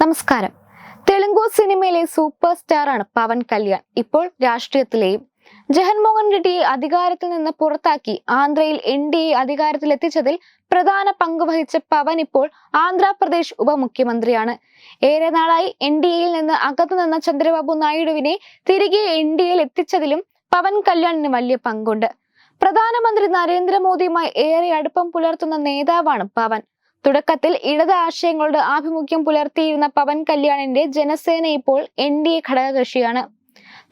നമസ്കാരം. തെലുങ്കു സിനിമയിലെ സൂപ്പർ സ്റ്റാറാണ് പവൻ കല്യാൺ. ഇപ്പോൾ രാഷ്ട്രീയത്തിലെയും ജഗൻമോഹൻ റെഡ്ഡിയെ അധികാരത്തിൽ നിന്ന് പുറത്താക്കി ആന്ധ്രയിൽ എൻ ഡി എ അധികാരത്തിലെത്തിച്ചതിൽ പ്രധാന പങ്ക് വഹിച്ച പവൻ ഇപ്പോൾ ആന്ധ്രാപ്രദേശ് ഉപമുഖ്യമന്ത്രിയാണ്. ഏറെ നാളായി എൻ ഡി എയിൽ നിന്ന് അകത്തു നിന്ന ചന്ദ്രബാബു നായിഡുവിനെ തിരികെ എൻ ഡി എയിൽ എത്തിച്ചതിലും പവൻ കല്യാണിന് വലിയ പങ്കുണ്ട്. പ്രധാനമന്ത്രി നരേന്ദ്രമോദിയുമായി ഏറെ അടുപ്പം പുലർത്തുന്ന നേതാവാണ് പവൻ. തുടക്കത്തിൽ ഇടത് ആശയങ്ങളുടെ ആഭിമുഖ്യം പുലർത്തിയിരുന്ന പവൻ കല്യാണിന്റെ ജനസേന ഇപ്പോൾ എൻ ഡി എ ഘടകകക്ഷിയാണ്.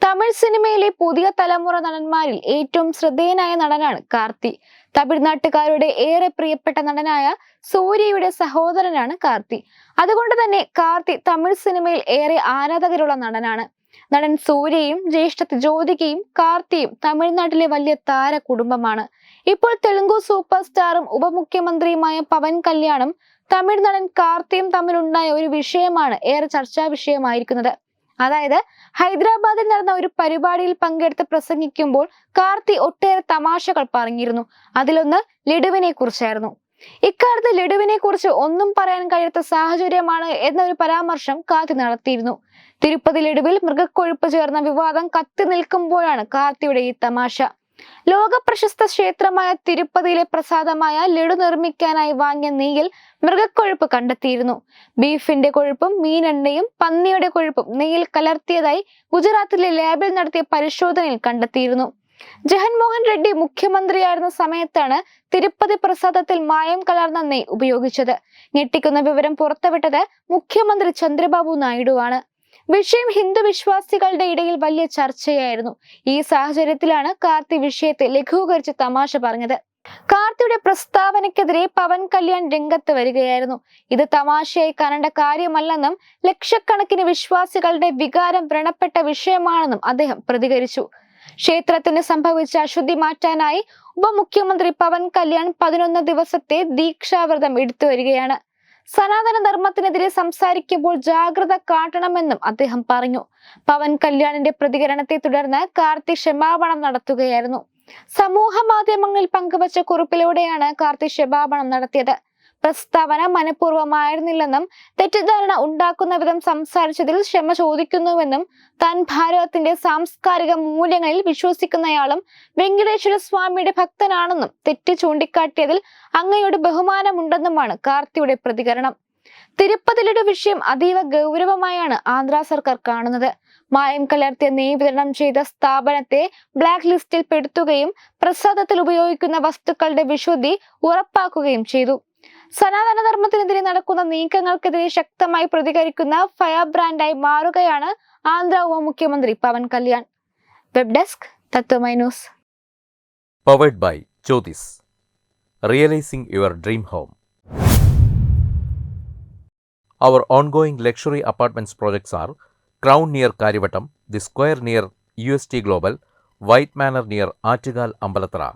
തമിഴ് സിനിമയിലെ പുതിയ തലമുറ നടന്മാരിൽ ഏറ്റവും ശ്രദ്ധേയനായ നടനാണ് കാർത്തി. തമിഴ്നാട്ടുകാരുടെ ഏറെ പ്രിയപ്പെട്ട നടനായ സൂര്യയുടെ സഹോദരനാണ് കാർത്തി. അതുകൊണ്ട് തന്നെ കാർത്തി തമിഴ് സിനിമയിൽ ഏറെ ആരാധകരുള്ള നടനാണ്. നടൻ സൂര്യയും ജ്യേഷ്ഠ ജ്യോതികയും കാർത്തിയും തമിഴ്നാട്ടിലെ വലിയ താര കുടുംബമാണ്. ഇപ്പോൾ തെലുങ്കു സൂപ്പർ സ്റ്റാറും ഉപമുഖ്യമന്ത്രിയുമായ പവൻ കല്യാണും തമിഴ് നടൻ കാർത്തിയും തമ്മിലുണ്ടായ ഒരു വിഷയമാണ് ഏറെ ചർച്ചാ വിഷയമായിരിക്കുന്നത്. അതായത് ഹൈദരാബാദിൽ നടന്ന ഒരു പരിപാടിയിൽ പങ്കെടുത്ത് പ്രസംഗിക്കുമ്പോൾ കാർത്തി ഒട്ടേറെ തമാശകൾ പറഞ്ഞിരുന്നു. അതിലൊന്ന് ലഡുവിനെ കുറിച്ചായിരുന്നു ഇക്കാലത്ത് ലഡുവിനെ കുറിച്ച് ഒന്നും പറയാൻ കഴിയാത്ത സാഹചര്യമാണ് എന്നൊരു പരാമർശം കാർത്തി നടത്തിയിരുന്നു. തിരുപ്പതി ലഡുവിൽ മൃഗക്കൊഴുപ്പ് ചേർന്ന വിവാദം കത്തി നിൽക്കുമ്പോഴാണ് കാർത്തിയുടെ ഈ തമാശ. ലോക പ്രശസ്ത ക്ഷേത്രമായ തിരുപ്പതിയിലെ പ്രസാദമായ ലഡു നിർമ്മിക്കാനായി വാങ്ങിയ നെയ്യിൽ മൃഗക്കൊഴുപ്പ് കണ്ടെത്തിയിരുന്നു. ബീഫിന്റെ കൊഴുപ്പും മീനെണ്ണയും പന്നിയുടെ കൊഴുപ്പും നെയ്യിൽ കലർത്തിയതായി ഗുജറാത്തിലെ ലാബിൽ നടത്തിയ പരിശോധനയിൽ കണ്ടെത്തിയിരുന്നു. ജഗൻമോഹൻ റെഡ്ഡി മുഖ്യമന്ത്രിയായിരുന്ന സമയത്താണ് തിരുപ്പതി പ്രസാദത്തിൽ മായം കലർന്ന നെയ് ഉപയോഗിച്ചത്. ഞെട്ടിക്കുന്ന വിവരം പുറത്തുവിട്ടത് മുഖ്യമന്ത്രി ചന്ദ്രബാബു നായിഡുവാണ്. വിഷയം ഹിന്ദു വിശ്വാസികളുടെ ഇടയിൽ വലിയ ചർച്ചയായിരുന്നു. ഈ സാഹചര്യത്തിലാണ് കാർത്തി വിഷയത്തെ ലഘൂകരിച്ച് തമാശ പറഞ്ഞത്. കാർത്തിയുടെ പ്രസ്താവനയ്ക്കെതിരെ പവൻ കല്യാൺ രംഗത്ത് വരികയായിരുന്നു. ഇത് തമാശയായി കാണേണ്ട കാര്യമല്ലെന്നും ലക്ഷക്കണക്കിന് വിശ്വാസികളുടെ വികാരം വ്രണപ്പെട്ട വിഷയമാണെന്നും അദ്ദേഹം പ്രതികരിച്ചു. ക്ഷേത്രത്തിന് സംഭവിച്ച അശുദ്ധി മാറ്റാനായി ഉപമുഖ്യമന്ത്രി പവൻ കല്യാൺ പതിനൊന്ന് ദിവസത്തെ ദീക്ഷാവ്രതം എടുത്തു വരികയാണ്. സനാതന ധർമ്മത്തിനെതിരെ സംസാരിക്കുമ്പോൾ ജാഗ്രത കാട്ടണമെന്നും അദ്ദേഹം പറഞ്ഞു. പവൻ കല്യാണിന്റെ പ്രതികരണത്തെ തുടർന്ന് കാർത്തി ക്ഷമാപണം നടത്തുകയായിരുന്നു. സമൂഹ മാധ്യമങ്ങളിൽ പങ്കുവച്ച കുറിപ്പിലൂടെയാണ് കാർത്തി ക്ഷമാപണം നടത്തിയത്. പ്രസ്താവന മനഃപൂർവമായിരുന്നില്ലെന്നും തെറ്റിദ്ധാരണ ഉണ്ടാക്കുന്ന വിധം സംസാരിച്ചതിൽ ക്ഷമ ചോദിക്കുന്നുവെന്നും താൻ ഭാരതത്തിന്റെ സാംസ്കാരിക മൂല്യങ്ങളിൽ വിശ്വസിക്കുന്നയാളും വെങ്കടേശ്വര സ്വാമിയുടെ ഭക്തനാണെന്നും തെറ്റ് ചൂണ്ടിക്കാട്ടിയതിൽ അങ്ങയുടെ ബഹുമാനമുണ്ടെന്നുമാണ് കാർത്തിയുടെ പ്രതികരണം. തിരുപ്പതിലൊരു വിഷയം അതീവ ഗൗരവമായാണ് ആന്ധ്രാ സർക്കാർ കാണുന്നത്. മായം കലർത്തിയ നെയ് വിതരണം ചെയ്ത സ്ഥാപനത്തെ ബ്ലാക്ക് ലിസ്റ്റിൽ പെടുത്തുകയും പ്രസാദത്തിൽ ഉപയോഗിക്കുന്ന വസ്തുക്കളുടെ വിശുദ്ധി ഉറപ്പാക്കുകയും ചെയ്തു. സനാതന ധർമ്മത്തിനെതിരെ നടക്കുന്ന നീക്കങ്ങൾക്കെതിരെ ശക്തമായി പ്രതികരിക്കുന്ന ഫയർ ബ്രാൻഡായി മാറുകയാണ് ആന്ധ്ര ഉപമുഖ്യമന്ത്രി Pawan Kalyan web desk Tatwamayi news Powered by Jyotis. Realizing your dream home. Our ongoing luxury apartments projects are Crown near Karivattam, The Square near UST Global, White Manor near Artigal Ambalatra,